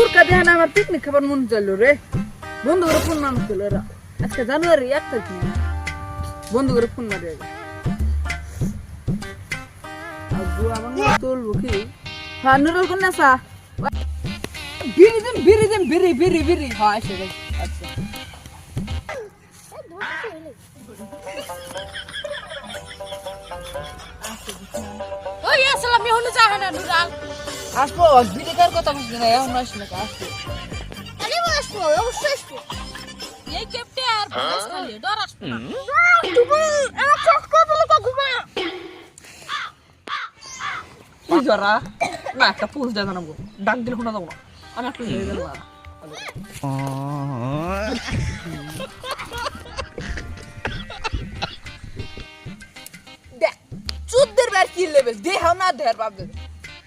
আমার পিকনিক খাবার মন চাইলো রে। বন্ধু করে ফোন নাম ছিল এরা। আজকে জানুয়ারি এক তারিখ। বন্ধু করে ফোন মারি তুলবো কি? হ্যাঁ নুরুল কোন আসা বিরি দিন বিরি বিরি বিরি হ্যাঁ এসে রে। আচ্ছা। ওই আসলে আমি আসব কার কথা বুঝলি না এখন আসলে আসব। আরে আসব অবশ্যই আসব। এই কেপটে আর খালি ডর আসব না। তুমি আমার চট করে দিলে তো ঘুমা কি জরা না একটা পুরুষ দেখা নামবো ডাক দিলে শোনা যাব না। আমি একটু হয়ে গেল দেখ চুদ্দের বার কি লেভেল দেহ না দেহের বাপ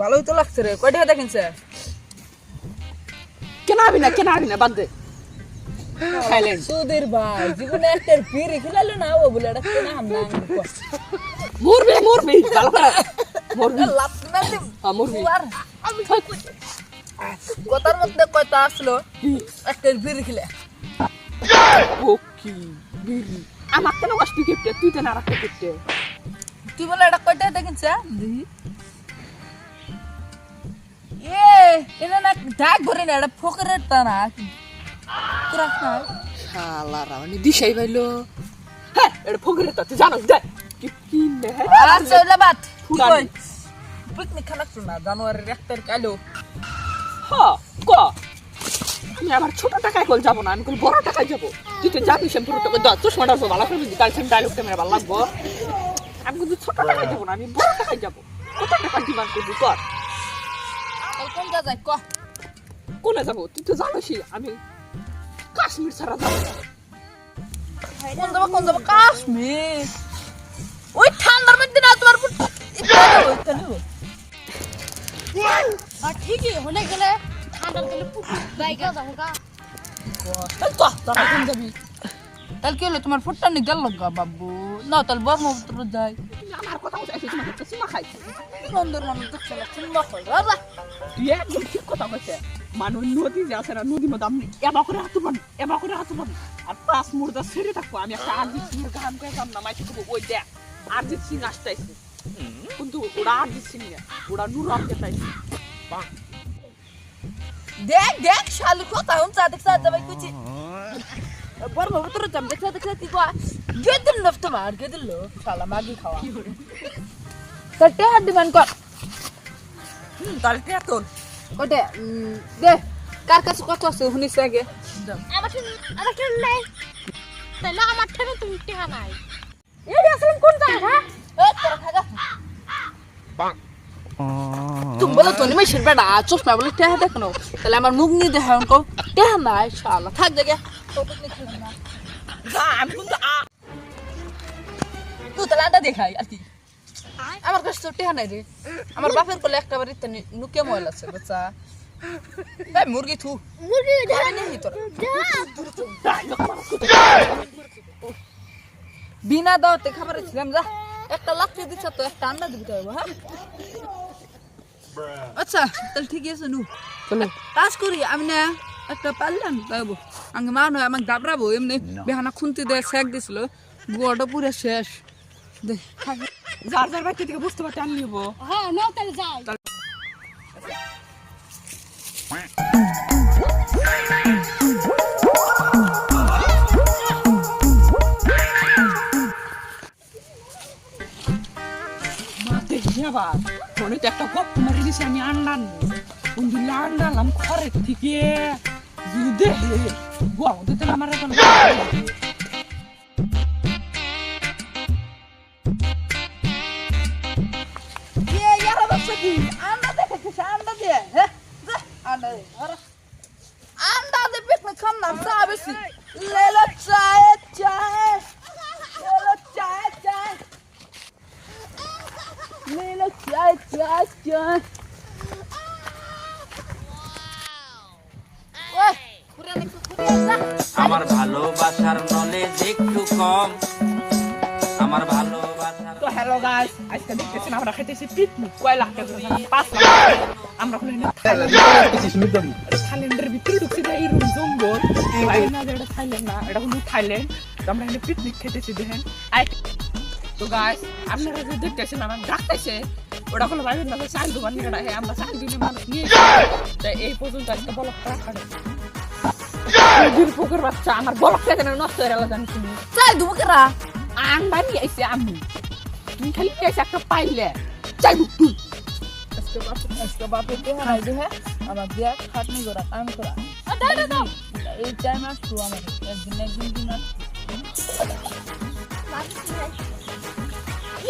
ভালোই তো লাগছে রে। কয়টা দেখেন স্যার কেন আবি না কেন আবি না বাদ দে। সুধীর ভাই জীবনে একটা বিড়ি খেলালো না ও বলে এটা কেনা হামলা মরবি মরবি ভালো করে। মরবি। লাভ না দে মরবি। আর আমি কথার মধ্যে কয়টা আসলো? একটা বিড়ি খেলে। ও কি বিড়ি। আমার কেন কষ্ট কিপটে তুই তো না রাখতে কিপটে তুই বলে এটা কয়টা দেখেন স্যার এ এটা না ডাক ভরে না এটা ফকরের টা না। শালা রাওনি দিশাই ভাইলো। হ্যাঁ এটা ফকরে তো তুই জানোস দে কি কি নে আচ্ছা বাদ। পিকনিক খানা না? জানুয়ারির এক তারিখ আলো হ্যাঁ ক। আমি আবার ছোট টাকায় কল যাব না আমি কল বড় টাকায় যাব। তো যাবি শ্যাম্পু টাকা দশ চশমাটা তো ভালো করে কাল সেম ডায়লগটা মেরে ভালো লাগবো। আমি কিন্তু ছোট টাকায় যাব না আমি বড় টাকায় যাব। কত টাকা ডিমান্ড করবি কর। কোন যা যায় ক? কোনে যাব? তুই তো জানোসই আমি কাশ্মীর ছাড়া যাব কোন যাব কোন যাব? কাশ্মীর। ওই ঠান্ডার মধ্যে না তোমার ঠিকই হলে গেলে ঠান্ডার গেলে বাইগান যাব গা। তাহলে কি হলো তোমার ফুটটা নি গেল গা বাবু না তাহলে ব্রহ্মপুত্র যাই আমার কথা এসেছি মানে খাই সুন্দর মানুষ দেখছে না ঠিক কথা বলছে মানুষ নদী যে না নদীর মধ্যে আমি করে হাতে পাবি এবা করে হাতে পাবি আর পাঁচ আমি একটা সিং গান করে গান নামাই থাকব ওই দেখ আরজিৎ সিং আসতেছে কিন্তু ওরা আরজিৎ সিং না ওরা নুর আমকে তাইছে দেখ দেখ শালু কথা চা দেখ চা যাবে কুচি। ব্রহ্মপুত্র যাম দেখ দেখ কি কয় গেদিল নফ তোমার গেদিল শালা মাগি খাওয়া। তাহলে টেহার দিবেন কর। তাহলে তে তোর ওটে দে কার কাছে কত আছে শুনিস আগে। আমার আমার ঠেন নাই। তাহলে আমার ঠেনে তুমি টেহা নাই। এই আসলে কোন জায়গা? এ তোরা খাগা তুমি বলো তো নিমে শিরবে না চশমা বলে টেহা দেখনো তাহলে আমার মুখ নিয়ে দেখা অঙ্ক টেহা নাই শালা থাক জায়গা যা আমি কিন্তু আ- তুই তাহলে আটা দেখাই আর কি। আমার কাছে তো টেহা নাই রে। আমার বাপের কোলে একটা বাড়ি তো নুকে ময়লা আছে বাচ্চা। এই মুরগি থু। মুরগি তোরা। বিনা দাওয়াতে খাবার ছিলাম যা। একটা লাফিয়ে দিচ্ছ তো একটা আন্ডা দিতে হবে হ্যাঁ? আচ্ছা তাহলে ঠিক আছে নু। কাজ করি আমি না একটা পারলাম পাবো আগে মা নয় আমাকে দাবড়াবো এমনি বেহানা খুনতে দেয় শেক দিছিল। বুয়াটা পুরো শেষ। দে যার যার বাড়ি থেকে বুঝতে পারতে আমি নিবো হ্যাঁ নাও তাহলে যাই। দেখি আবার ফোনে তো একটা গপ্প মারি দিছে আমি আন্ডান বন্ধুলা আন্ডালাম ঘরে থেকে। যদি দেখে বউ দিতে আমার এখন আন্ডা দেখেছে আন্ডা দিয়ে। হ্যাঁ বেশি। দিয়ে Anda de ঘুরে নাকি ঘুরে যা আমার ভালোবাসার নলেজ একটু কম। আমার ভালোবাসার তো হ্যালো গাইস আজকে দেখতেছেন আমরা খেতেছি পিকনিক কয় লাখ টাকা করে, পাঁচ। আমরা ওখানে থাইল্যান্ডের ভিতরে ঢুকছি না এরকম জঙ্গল। না এটা থাইল্যান্ড না এটা হলো থাইল্যান্ড। আমরা এখানে পিকনিক খেতেছি দেখেন। আই তো গাইস আপনারা যে দেখতেছেন আমার ডাকতেছে ওটা কোনো ভাই না চাল দোকান নিয়ে হ্যাঁ আমরা চাল দিনে মানুষ নিয়ে তো এই পর্যন্ত আজকে বলক রাখা পুকুর বাচ্চা আমার বলক থেকে নষ্ট হয়ে গেল জানিস তুমি। চাই দুবো কেরা? আং বানি আইছে আমি। তুমি খালি পেয়েছে একটা পাইলে। চাই তুই আজকে বাপ আজকে বাপের দেহা নাই দেহা আমার দেয়া খাটনি করা কাম করা। এই টাইম আসব আমার একদিন একদিন দিন আসব।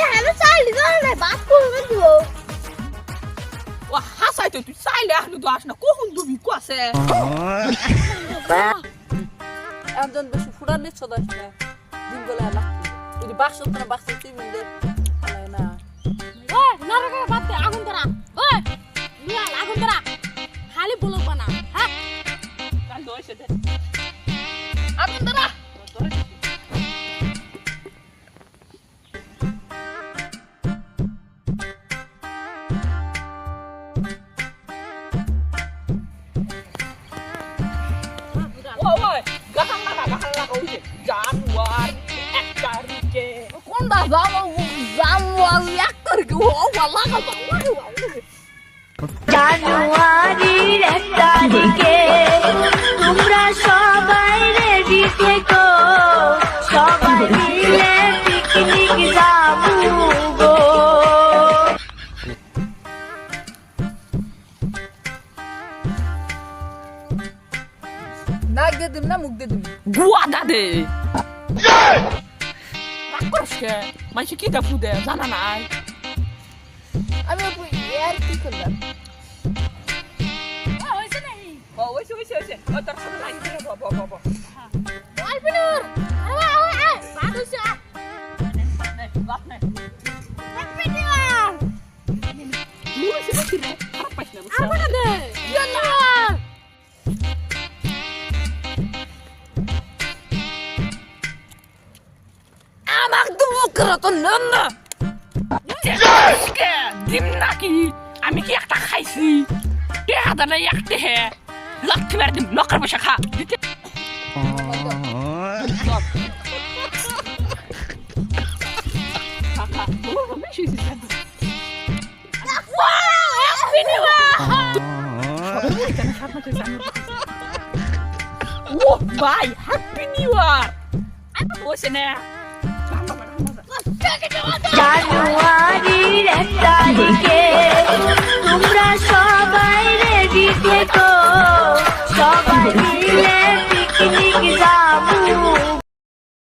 ইয়া আমি চাইলি? না না বাস করবে দিও ও হাসাই তুই তুই চাইলে এখন তো আস না কখন তুমি কোয়াছে একজন বেশি ফুটার নিচ্ছ দাস না দিন বেলা লাগতো যদি বাক্স না বাক্স তুই মিলে না। ওই নরকে বাতে আগুন ধরা ওই মিয়াল আগুন ধরা খালি বলো বানা হ্যাঁ কাল দইছে যাব যাব এক করে জানুয়ারির এক তারিখে তোমরা সবাই রেডি থেকো। সবাই মিলে পিকনিক যাব গো। নাক দিয়ে দিম না মুখ দিয়ে দিম বুয়া দাদে রাক্ষসকে মানুষ কি দা ফুদে জানা নাই আমি আপু আর কি করলাম হইছে নাই ও ওইছে ওইছে তো মুখ করা তো নেন না কে দিম নাকি আমি কি একটা খাইছি টেহা দানা একটা হে লক্ষ্মী মার দিম নকর বসে খা দিতে কাকা বলো না বেশি দিছে ও ভাই জানুয়ারির এক তারিখে তোমরা সবাই রেডি থেকো। সবাই মিলে পিকনিক যাব।